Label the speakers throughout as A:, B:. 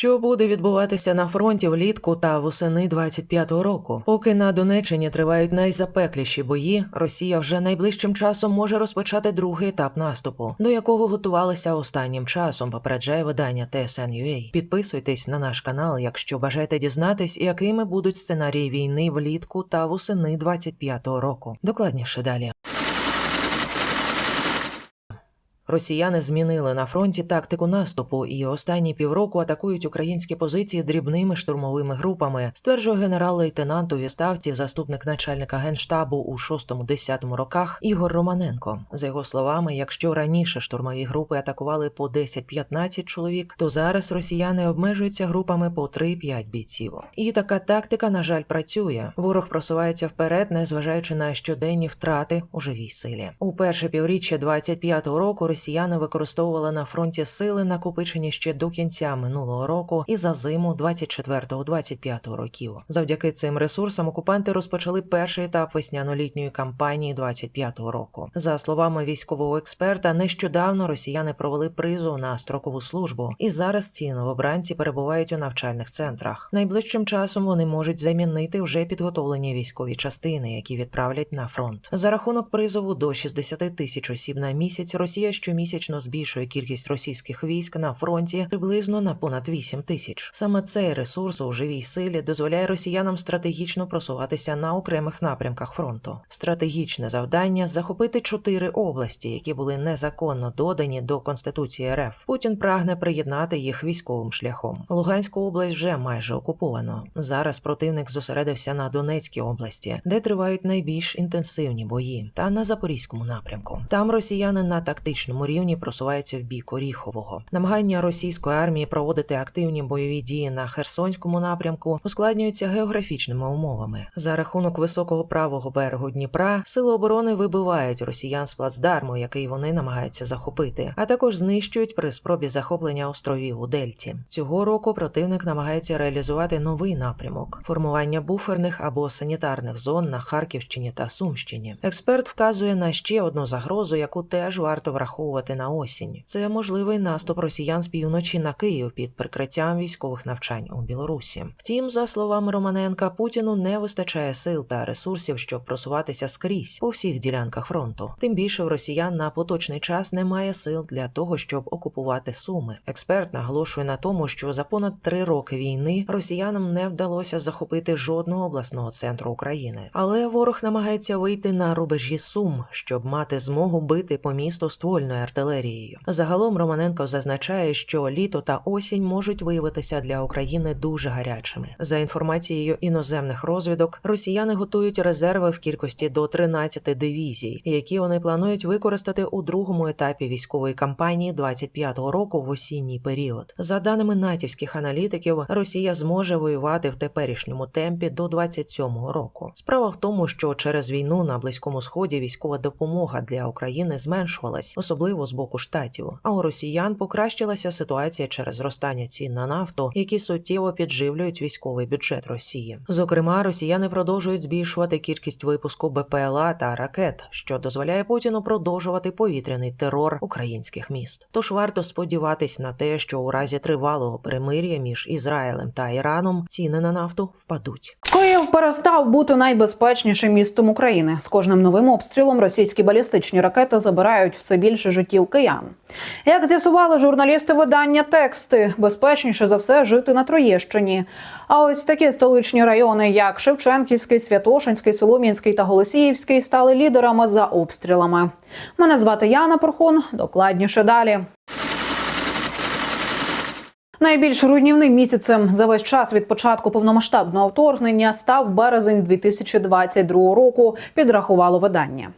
A: Що буде відбуватися на фронті влітку та восени 25-го року? Поки на Донеччині тривають найзапекліші бої, Росія вже найближчим часом може розпочати другий етап наступу, до якого готувалися останнім часом. Попереджає видання TSN.ua. Підписуйтесь на наш канал, якщо бажаєте дізнатись, якими будуть сценарії війни влітку та восени 25-го року. Докладніше далі. Росіяни змінили на фронті тактику наступу і останні півроку атакують українські позиції дрібними штурмовими групами, стверджує генерал-лейтенант у відставці, заступник начальника генштабу у 6-10 роках Ігор Романенко. За його словами, якщо раніше штурмові групи атакували по 10-15 чоловік, то зараз росіяни обмежуються групами по 3-5 бійців. І така тактика, на жаль, працює. Ворог просувається вперед, незважаючи на щоденні втрати у живій силі. У перше півріччя 25-го року росіяни використовували на фронті сили, накопичені ще до кінця минулого року і за зиму 24-25 років. Завдяки цим ресурсам окупанти розпочали перший етап весняно-літньої кампанії 25-го року. За словами військового експерта, нещодавно росіяни провели призов на строкову службу, і зараз ці новобранці перебувають у навчальних центрах. Найближчим часом вони можуть замінити вже підготовлені військові частини, які відправлять на фронт. За рахунок призову до 60 тисяч осіб на місяць Росія щомісячно збільшує кількість російських військ на фронті приблизно на понад 8 тисяч. Саме цей ресурс у живій силі дозволяє росіянам стратегічно просуватися на окремих напрямках фронту. Стратегічне завдання захопити чотири області, які були незаконно додані до конституції РФ. Путін прагне приєднати їх військовим шляхом. Луганську область вже майже окуповано. Зараз противник зосередився на Донецькій області, де тривають найбільш інтенсивні бої, та на запорізькому напрямку. Там росіяни на тактичному рівні просуваються в бік Оріхового. Намагання російської армії проводити активні бойові дії на Херсонському напрямку ускладнюються географічними умовами. За рахунок високого правого берегу Дніпра сили оборони вибивають росіян з плацдарму, який вони намагаються захопити, а також знищують при спробі захоплення островів у Дельті. Цього року противник намагається реалізувати новий напрямок формування буферних або санітарних зон на Харківщині та Сумщині. Експерт вказує на ще одну загрозу, яку теж варто враховувати на осінь. Це можливий наступ росіян з півночі на Київ під прикриттям військових навчань у Білорусі. Втім, за словами Романенка, Путіну не вистачає сил та ресурсів, щоб просуватися скрізь по всіх ділянках фронту. Тим більше в росіян на поточний час немає сил для того, щоб окупувати суми. Експерт наголошує на тому, що за понад три роки війни росіянам не вдалося захопити жодного обласного центру України, але ворог намагається вийти на рубежі сум, щоб мати змогу бити по місту ствольною артилерією. Загалом Романенко зазначає, що літо та осінь можуть виявитися для України дуже гарячими. За інформацією іноземних розвідок, росіяни готують резерви в кількості до 13 дивізій, які вони планують використати у другому етапі військової кампанії 25-го року в осінній період. За даними натівських аналітиків, Росія зможе воювати в теперішньому темпі до 27-го року. Справа в тому, що через війну на близькому сході військова допомога для України зменшувалась, особливо з боку штатів. А у росіян покращилася ситуація через зростання цін на нафту, які суттєво підживлюють військовий бюджет Росії. Зокрема, росіяни продовжують збільшувати кількість випуску БПЛА та ракет, що дозволяє Путіну продовжувати повітряний терор українських міст. Тож варто сподіватись на те, що у разі тривалого перемир'я між Ізраїлем та Іраном ціни на нафту впадуть.
B: Київ перестав бути найбезпечнішим містом України. З кожним новим обстрілом російські балістичні ракети забирають все більше життів киян. Як з'ясували журналісти видання тексти, безпечніше за все жити на Троєщині. А ось такі столичні райони, як Шевченківський, Святошинський, Солом'янський та Голосіївський, стали лідерами за обстрілами. Мене звати Яна Порхон. Докладніше далі. Найбільш руйнівним місяцем за весь час від початку повномасштабного вторгнення став березень 2022 року. Підрахувало видання.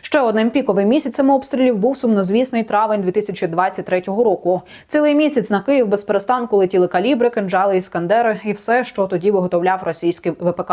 B: Ще одним піковим місяцем обстрілів був сумнозвісний травень 2023 року. Цілий місяць на Київ без перестанку летіли калібри, кинджали, іскандери і все, що тоді виготовляв російський ВПК.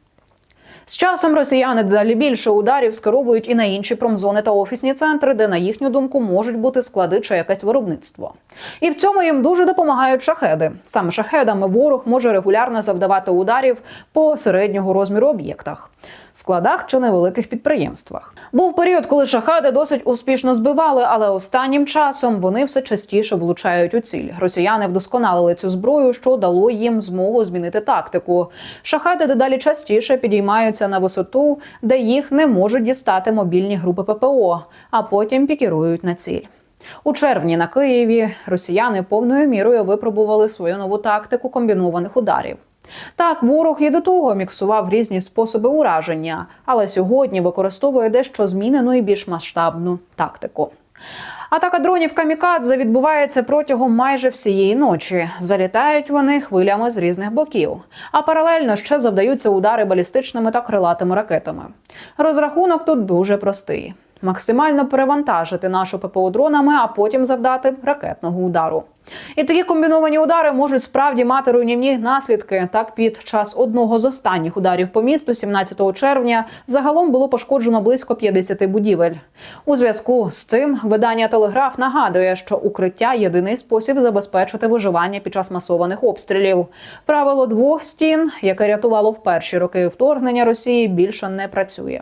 B: З часом росіяни дедалі більше ударів скеровують і на інші промзони та офісні центри, де, на їхню думку, можуть бути склади чи якесь виробництво. І в цьому їм дуже допомагають шахеди. Саме шахедами ворог може регулярно завдавати ударів по середнього розміру об'єктах. Складах чи невеликих підприємствах був період, коли шахеди досить успішно збивали, але останнім часом вони все частіше влучають у ціль. Росіяни вдосконалили цю зброю, що дало їм змогу змінити тактику. Шахеди дедалі частіше підіймаються на висоту, де їх не можуть дістати мобільні групи ППО, а потім пікірують на ціль. У червні на Києві росіяни повною мірою випробували свою нову тактику комбінованих ударів. Так, ворог і до того міксував різні способи ураження, але сьогодні використовує дещо змінену і більш масштабну тактику. Атака дронів камікадзе відбувається протягом майже всієї ночі. Залітають вони хвилями з різних боків, а паралельно ще завдаються удари балістичними та крилатими ракетами. Розрахунок тут дуже простий: максимально перевантажити нашу ППО дронами, а потім завдати ракетного удару. І такі комбіновані удари можуть справді мати руйнівні наслідки. Так, під час одного з останніх ударів по місту, 17 червня, загалом було пошкоджено близько 50 будівель. У зв'язку з цим видання Телеграф нагадує, що укриття єдиний спосіб забезпечити виживання під час масованих обстрілів. Правило двох стін, яке рятувало в перші роки вторгнення Росії, більше не працює.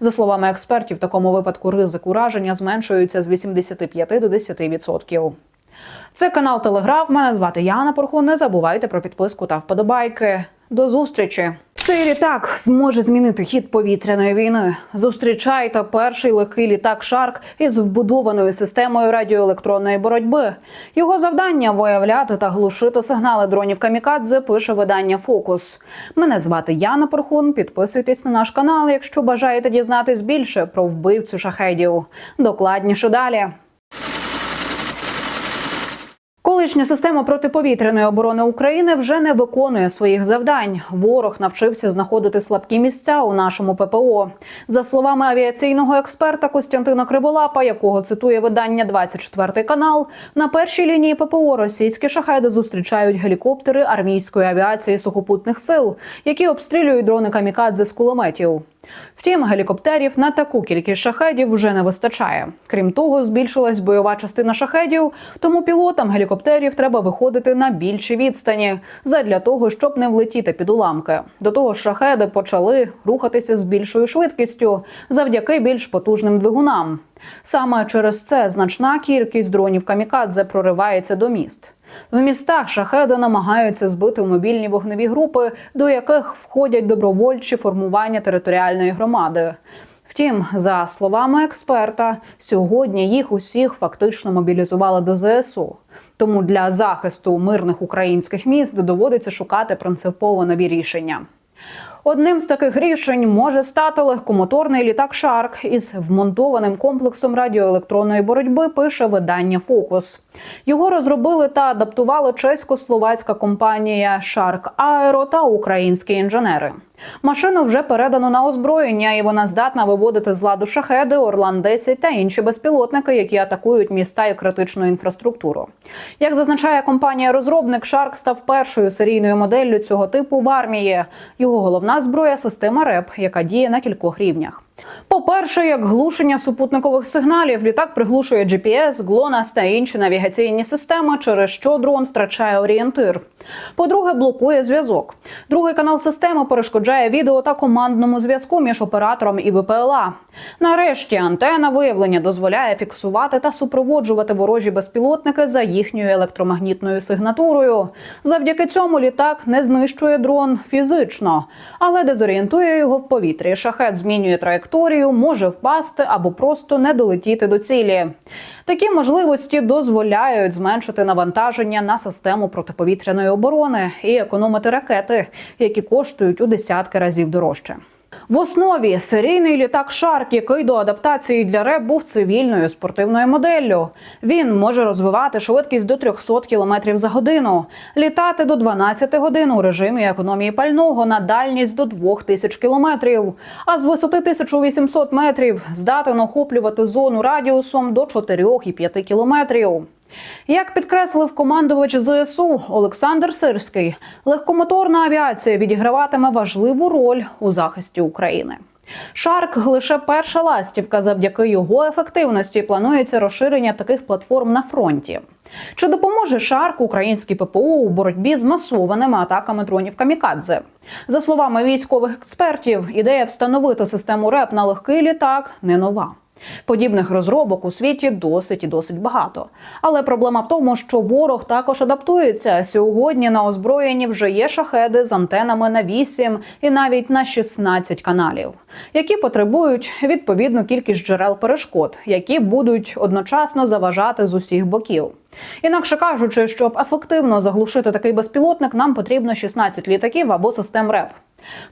B: За словами експертів, в такому випадку ризик ураження зменшується з 85 до 10%. Це канал Телеграф. Мене звати Яна Порхун. Не забувайте про підписку та вподобайки. До зустрічі! Цей літак зможе змінити хід повітряної війни. Зустрічайте перший легкий літак Шарк із вбудованою системою радіоелектронної боротьби. Його завдання виявляти та глушити сигнали дронів камікадзе. Пише видання Фокус. Мене звати Яна Порхун. Підписуйтесь на наш канал, якщо бажаєте дізнатись більше про вбивцю шахедів. Докладніше далі. Колишня система протиповітряної оборони України вже не виконує своїх завдань. Ворог навчився знаходити слабкі місця у нашому ППО. За словами авіаційного експерта Костянтина Криволапа, якого цитує видання 24 канал, на першій лінії ППО російські шахеди зустрічають гелікоптери армійської авіації сухопутних сил, які обстрілюють дрони камікадзе з кулеметів. Втім, гелікоптерів на таку кількість шахедів вже не вистачає. Крім того, збільшилась бойова частина шахедів, тому пілотам гелікоптерів треба виходити на більші відстані задля того, щоб не влетіти під уламки. До того ж, шахеди почали рухатися з більшою швидкістю завдяки більш потужним двигунам. Саме через це значна кількість дронів камікадзе проривається до міст. В містах шахеди намагаються збити мобільні вогневі групи, до яких входять добровольчі формування територіальної громади. Втім, за словами експерта, сьогодні їх усіх фактично мобілізували до ЗСУ. Тому для захисту мирних українських міст доводиться шукати принципово нові рішення. Одним з таких рішень може стати легкомоторний літак Шарк із вмонтованим комплексом радіоелектронної боротьби. Пише видання Фокус. Його розробили та адаптували чесько-словацька компанія Шарк Аеро та українські інженери. Машину вже передано на озброєння, і вона здатна виводити з ладу шахеди, Орлан 10 та інші безпілотники, які атакують міста і критичну інфраструктуру. Як зазначає компанія-розробник, Шарк став першою серійною моделлю цього типу в армії. Його головна зброя система РЕП, яка діє на кількох рівнях. По-перше, як глушення супутникових сигналів, літак приглушує GPS, GLONASS та інші навігаційні системи, через що дрон втрачає орієнтир. По-друге, блокує зв'язок. Другий канал системи перешкоджає відео та командному зв'язку між оператором і БПЛА. Нарешті антена виявлення дозволяє фіксувати та супроводжувати ворожі безпілотники за їхньою електромагнітною сигнатурою. Завдяки цьому літак не знищує дрон фізично, але дезорієнтує його в повітрі. Шахет змінює траєкторію, може впасти або просто не долетіти до цілі. Такі можливості дозволяють зменшити навантаження на систему протиповітряної оборони і економити ракети, які коштують у десятки разів дорожче. В основі серійний літак Шарк, який до адаптації для РЕП був цивільною спортивною моделлю. Він може розвивати швидкість до 300 км за годину, літати до 12 годин у режимі економії пального на дальність до 2000 км, а з висоти 1800 метрів здатен охоплювати зону радіусом до 4,5 кілометрів. Як підкреслив командувач ЗСУ Олександр Сирський, легкомоторна авіація відіграватиме важливу роль у захисті України. Шарк лише перша ластівка. Завдяки його ефективності планується розширення таких платформ на фронті. Чи допоможе Шарк українській ППО у боротьбі з масованими атаками дронів Камікадзе? За словами військових експертів, ідея встановити систему РЕП на легкий літак не нова. Подібних розробок у світі досить і досить багато. Але проблема в тому, що ворог також адаптується. Сьогодні на озброєнні вже є шахеди з антенами на 8 і навіть на 16 каналів, які потребують відповідну кількість джерел перешкод, які будуть одночасно заважати з усіх боків. Інакше кажучи, щоб ефективно заглушити такий безпілотник, нам потрібно 16 літаків або систем РЕП.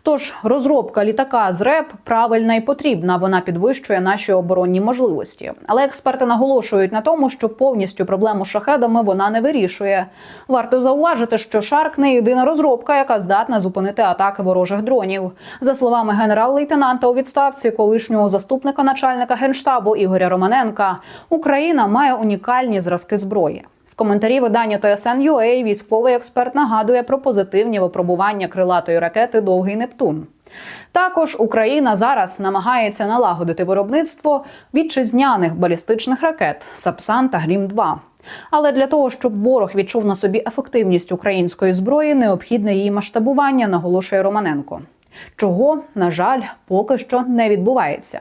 B: Тож розробка літака з РЕП правильна і потрібна. Вона підвищує наші оборонні можливості. Але експерти наголошують на тому, що повністю проблему з шахедами вона не вирішує. Варто зауважити, що Шарк не єдина розробка, яка здатна зупинити атаки ворожих дронів. За словами генерал-лейтенанта у відставці, колишнього заступника начальника генштабу Ігоря Романенка, Україна має унікальні зразки зброї. Коментарі видання TSN.ua військовий експерт нагадує про позитивні випробування крилатої ракети Довгий Нептун. Також Україна зараз намагається налагодити виробництво вітчизняних балістичних ракет Сапсан та Грім 2 Але для того, щоб ворог відчув на собі ефективність української зброї, необхідне її масштабування, наголошує Романенко. Чого, на жаль, поки що не відбувається.